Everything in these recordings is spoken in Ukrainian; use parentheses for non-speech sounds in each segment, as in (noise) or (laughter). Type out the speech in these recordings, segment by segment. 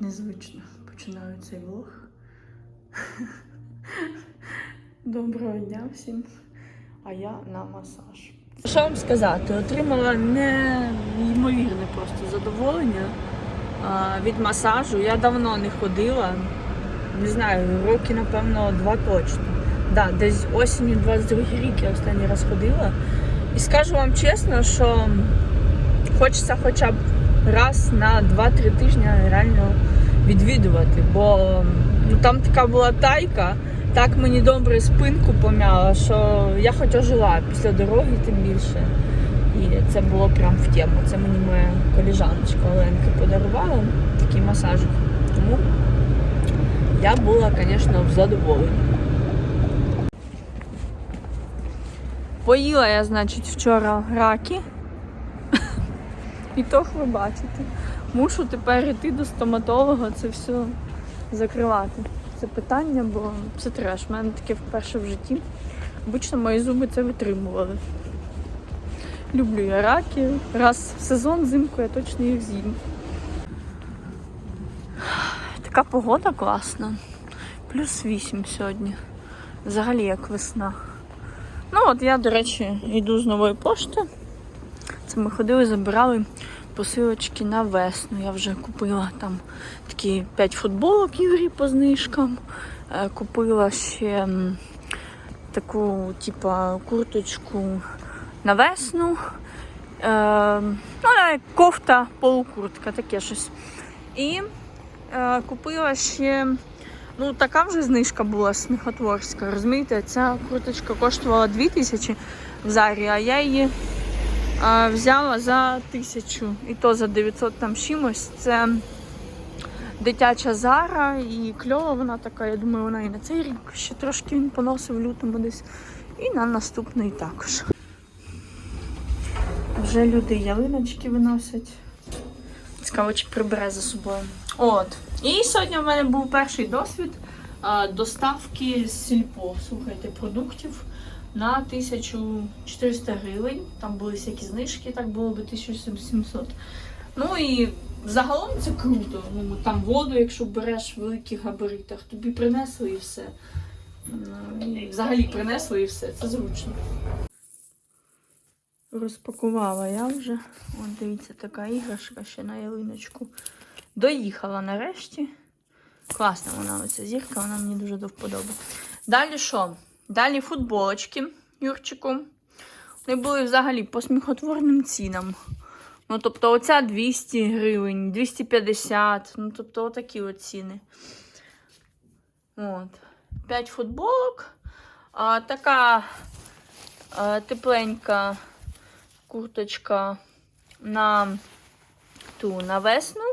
незвично починаю цей влог. (laughs) Доброго дня всім. А я на масаж. Що вам сказати? Отримала неймовірне просто задоволення від масажу. Я давно не ходила. Не знаю, роки, напевно, два точно. Да, десь осінню 22 рік я останній раз ходила. І скажу вам чесно, що хочеться хоча б раз на 2-3 тижні реально відвідувати, бо ну, там така була тайка, так мені добре спинку помяла, що я хоч ожила після дороги, тим більше. І це було прям в тему. Це мені моя коліжаночка Оленка подарувала такий масажик. Тому я була, звісно, в задоволенні. Поїла я, значить, вчора раки. (laughs) І то ви бачите. Мушу тепер йти до стоматолога це все закривати. Це питання, бо це треш. У мене таке вперше в житті. Обично мої зуби це витримували. Люблю я раки. Раз в сезон взимку я точно їх з'їм. Така погода класна. Плюс 8 сьогодні. Взагалі як весна. Ну от я, до речі, йду з нової пошти. Це ми ходили, забирали посилочки на весну. Я вже купила там такі 5 футболок Юрій по знижкам. Е, Купила ще таку, типа, курточку на весну. Е, ну, кофта, полукуртка, таке щось. І е, купила ще. Ну, така вже знижка була сміхотворська. Розумієте, ця курточка коштувала 2000 в зарі, а я її взяла за тисячу. І то за 900 там чимось. Це дитяча зара і кльова вона така. Я думаю, вона і на цей рік ще трошки він поносив лютому десь. І на наступний також. Вже люди ялиночки виносять. Цікаво, чи прибере за собою. От. І сьогодні в мене був перший досвід доставки з сільпо. Слухайте, продуктів на 1400 гривень. Там були всякі знижки, так було би 1700. Ну і загалом це круто. Ну, там воду, якщо береш в великих габаритах, тобі принесли і все. І Взагалі принесли і все. Це зручно. Розпакувала я вже. От дивіться, така іграшка ще на ялиночку. Доїхала нарешті. Класна вона, оця зірка, вона мені дуже до вподоби. Далі що? Далі футболочки Юрчику. Вони були взагалі по сміхотворним цінам. Ну, тобто, оця 200 гривень, 250. Ну, тобто, отакі от ціни. От. 5 футболок. А, така а, тепленька курточка на ту на весну.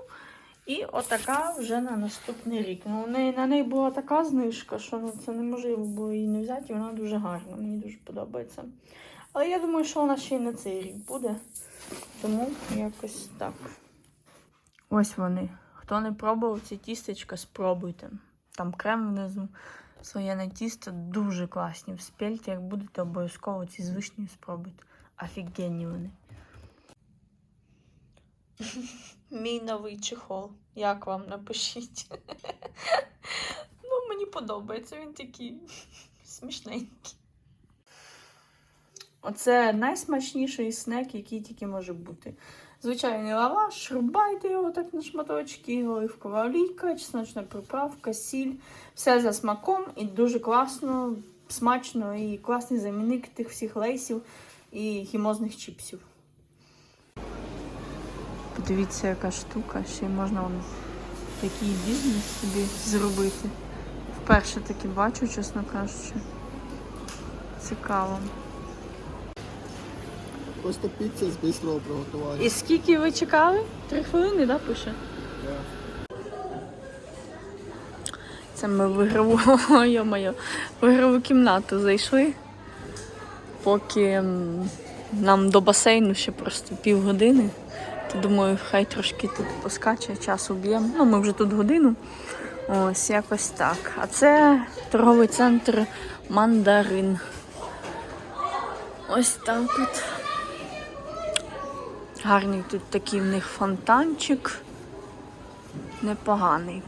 І отака вже на наступний рік. Ну, у неї, на неї була така знижка, що ну, це неможливо було її не взяти, і вона дуже гарна, мені дуже подобається. Але я думаю, що вона ще й на цей рік буде. Тому якось так. Ось вони. Хто не пробував ці тістечка, спробуйте. Там крем внизу, слоєне тісто дуже класні. В спельті, як будете, обов'язково ці з вишнею спробуйте. Офігенні вони. Мій новий чехол. Як вам напишіть? ну, мені подобається, він такий смішненький. Оце найсмачніший снек, який тільки може бути. Звичайний лаваш, рубайте його так на шматочки, оливкова олійка, чесночна приправка, сіль. Все за смаком і дуже класно, смачно і класний замінник тих всіх лейсів і хімозних чіпсів. Подивіться, яка штука, ще можна вон, такий бізнес собі зробити. Вперше таки бачу, чесно кажучи. Цікаво. Просто піца з бистрого приготування. І скільки ви чекали? Три хвилини, да, пише? Да. Це ми в ігрову, (laughs) йо-моє, в ігрову кімнату зайшли, поки нам до басейну ще просто півгодини. То думаю, хай трошки тут поскаче, час уб'ємо. Ну, ми вже тут годину. Ось якось так. А це торговий центр Мандарин. Ось так от. Гарний тут такий в них фонтанчик. непоганий.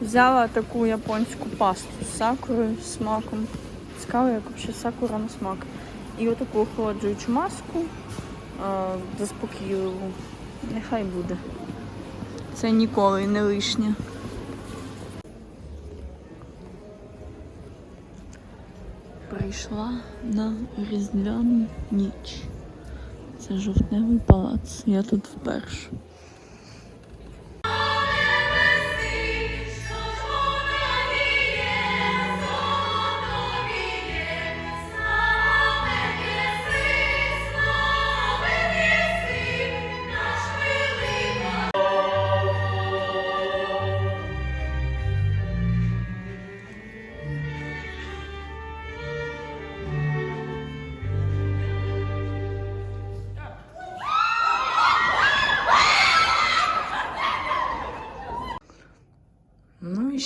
Взяла таку японську пасту з сакурою смаком. Цікаво, як взагалі сакура на смак. І отаку охолоджуючу маску заспокійливу. Нехай буде. Це ніколи не лишнє. Прийшла на різдвяну ніч. Це жовтневий палац. Я тут вперше.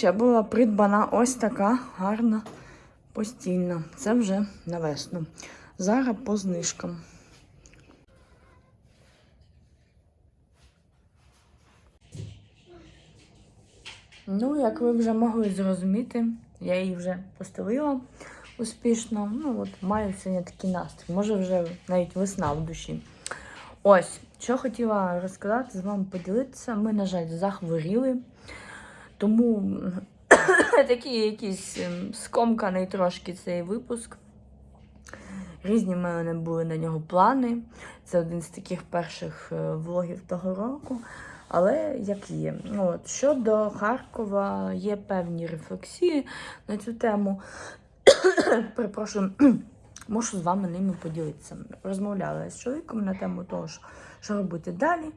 Ще була придбана ось така гарна постільна. Це вже на весну. Зараз по знижкам. Ну, як ви вже могли зрозуміти, я її вже постелила успішно. Ну, от маю сьогодні такий настрій. Може, вже навіть весна в душі. Ось, що хотіла розказати, з вами поділитися. Ми, на жаль, захворіли. Тому (coughs) такий якийсь ем, скомканий трошки цей випуск. Різні в мене були на нього плани. Це один з таких перших е, влогів того року. Але як є. От, щодо Харкова, є певні рефлексії на цю тему. (coughs) Перепрошую, (coughs) мушу з вами ними поділитися. Розмовляла з чоловіком на тему того, що, робити далі.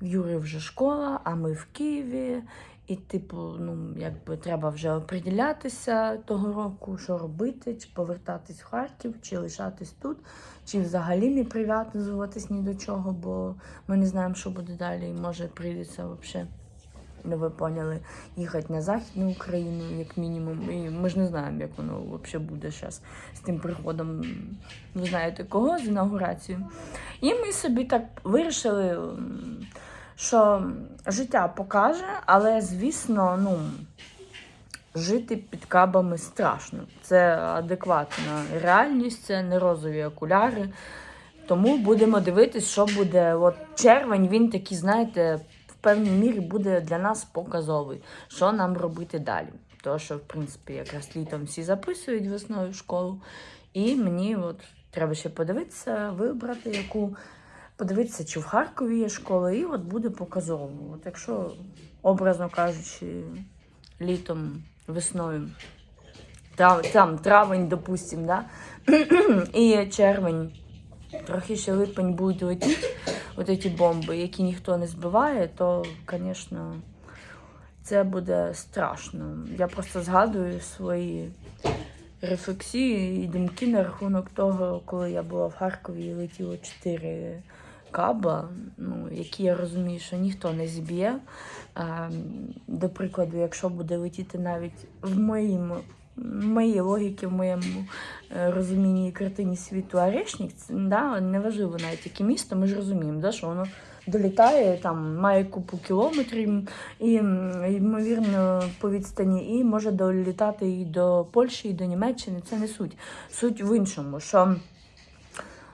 В Юри вже школа, а ми в Києві. І, типу, ну, якби треба вже оприділятися того року, що робити, чи повертатись в Харків, чи лишатись тут, чи взагалі не прив'язуватись ні до чого, бо ми не знаємо, що буде далі. І може прийдеться взагалі, ну ви поняли, їхати на Західну Україну, як мінімум. І ми ж не знаємо, як воно взагалі буде зараз з тим приходом, ви знаєте кого, з інаугурацією. І ми собі так вирішили. Що життя покаже, але, звісно, ну, жити під кабами страшно. Це адекватна реальність, це не розові окуляри. Тому будемо дивитись, що буде. От червень, він такий, знаєте, в певній мірі буде для нас показовий, що нам робити далі. Тому що, в принципі, якраз літом всі записують весною в школу. І мені от треба ще подивитися, вибрати яку подивитися, чи в Харкові є школа, і от буде показово. От якщо, образно кажучи, літом, весною, там, там травень, допустим, да? (clears throat) і червень, трохи ще липень будуть летіти, от ці бомби, які ніхто не збиває, то, звісно, це буде страшно. Я просто згадую свої рефлексії і думки на рахунок того, коли я була в Харкові і летіло 4 каба, ну, які я розумію, що ніхто не зб'є. До прикладу, якщо буде летіти навіть в моїм, моїй логіки, в моєму е, розумінні і картині світу Орешник, це да, неважливо навіть яке місто, ми ж розуміємо, да, що воно долітає, там має купу кілометрів, і, ймовірно, по відстані, і може долітати і до Польщі, і до Німеччини. Це не суть. Суть в іншому, що.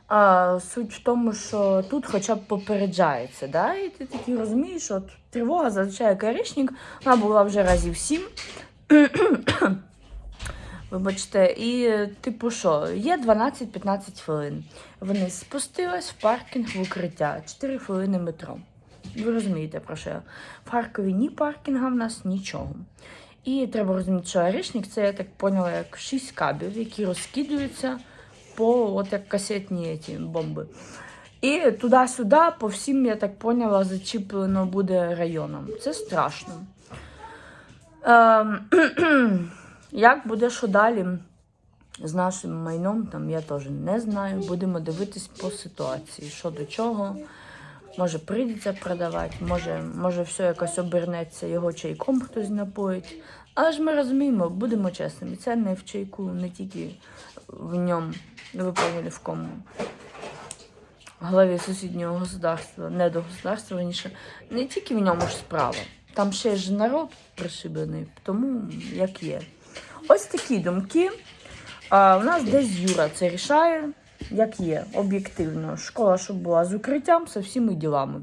А, суть в тому, що тут хоча б попереджається, да? і ти такий розумієш, що тривога зазвичай як орішник, вона була вже разів сім. (coughs) Вибачте, і типу що, є 12-15 хвилин. Вони спустились в паркінг в укриття, 4 хвилини метро. Ви розумієте, про що? В Харкові ні паркінга в нас, нічого. І треба розуміти, що орішник це я так поняла, як 6 кабів, які розкидуються по от як касетні ці бомби. І туди-сюди, по всім, я так поняла, зачіплено буде районом. Це страшно. Ем, (clears throat) як буде що далі з нашим майном, там я теж не знаю. Будемо дивитись по ситуації, що до чого. Може, прийдеться продавати, може, може все якось обернеться, його чайком хтось напоїть. Але ж ми розуміємо, будемо чесними, це не в чайку, не тільки в ньому, ви поняли в кому. главі сусіднього государства, не до государства, раніше, не тільки в ньому ж справа. Там ще ж народ пришиблений, тому як є. Ось такі думки. А, у нас десь Юра це рішає, як є, об'єктивно. Школа, щоб була з укриттям, з всіми ділами.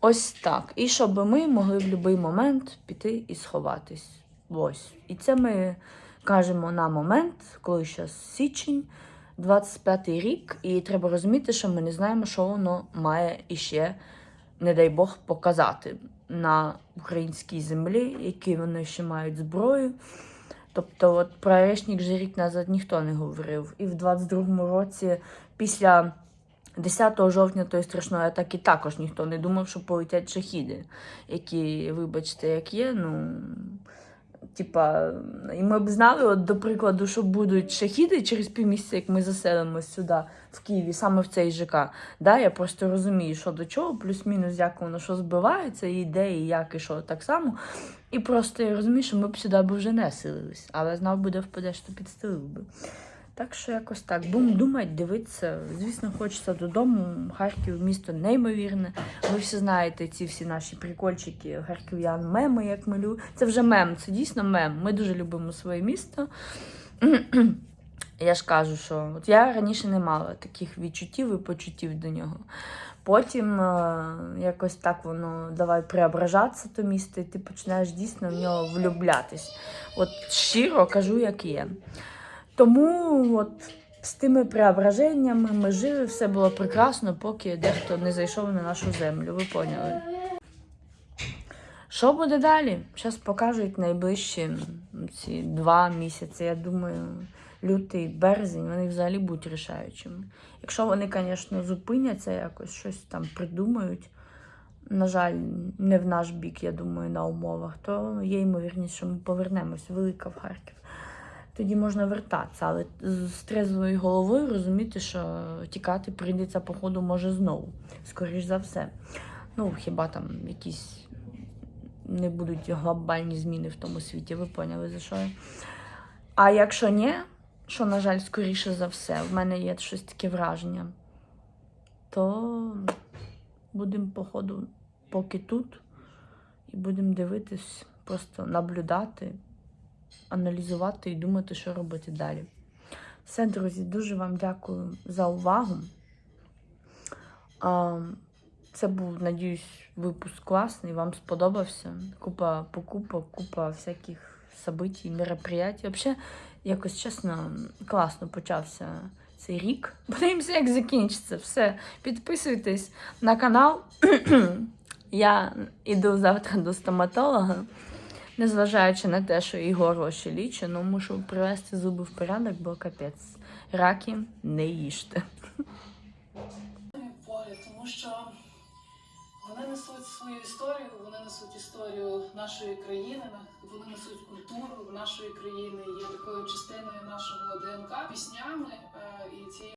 Ось так. І щоб ми могли в будь-який момент піти і сховатись. Ось. І це ми кажемо на момент, коли зараз січень, 25-й рік, і треба розуміти, що ми не знаємо, що воно має іще, не дай Бог, показати на українській землі, які вони ще мають зброю. Тобто, от про Орешник же рік назад ніхто не говорив. І в 22-му році, після 10 жовтня тої страшної атаки, також ніхто не думав, що полетять шахіди, які, вибачте, як є, ну. Типа, і ми б знали, от, до прикладу, що будуть шахіди через півмісяця, як ми заселимось сюди, в Києві, саме в цей ЖК. Да, я просто розумію, що до чого, плюс-мінус, як воно що збивається, і де, і як, і що так само. І просто я розумію, що ми б сюди б вже не селились, але знав би, де впадеш, то підстелив би. Так що якось так. Будемо думати, дивитися. Звісно, хочеться додому. Харків місто неймовірне. Ви всі знаєте ці всі наші прикольчики харків'ян, меми, як ми любимо. Це вже мем, це дійсно мем. Ми дуже любимо своє місто. Я ж кажу, що от я раніше не мала таких відчуттів і почуттів до нього. Потім е, якось так воно давай преображатися то місто, і ти починаєш дійсно в нього влюблятись. От щиро кажу, як є. Тому от з тими преображеннями ми жили, все було прекрасно, поки дехто не зайшов на нашу землю. Ви поняли? Що буде далі? Зараз покажуть найближчі ці два місяці. Я думаю, лютий, березень, вони взагалі будуть рішаючими. Якщо вони, звісно, зупиняться, якось щось там придумають. На жаль, не в наш бік, я думаю, на умовах, то є ймовірність, що ми повернемось велика в Харків. Тоді можна вертатися, але з трезвою головою розуміти, що тікати прийдеться, походу, може знову. Скоріш за все. Ну, хіба там якісь не будуть глобальні зміни в тому світі, ви поняли за що я. А якщо ні, що, на жаль, скоріше за все, в мене є щось таке враження, то будемо, походу, поки тут, і будемо дивитись, просто наблюдати, аналізувати і думати, що робити далі. Все, друзі, дуже вам дякую за увагу. Це був, надіюсь, випуск класний, вам сподобався. Купа покупок, купа всяких событий, мероприятий. Взагалі, якось чесно, класно почався цей рік. (laughs) Подивимося, як закінчиться. Все. Підписуйтесь на канал. (clears throat) Я іду завтра до стоматолога. Незважаючи на те, що Ігор гроші лічить, ну мушу привести зуби в порядок, бо капець. Раки не їжте. поряд, тому що вони несуть свою історію, вони несуть історію нашої країни, вони несуть культуру нашої країни, є такою частиною нашого ДНК, піснями е, і цією.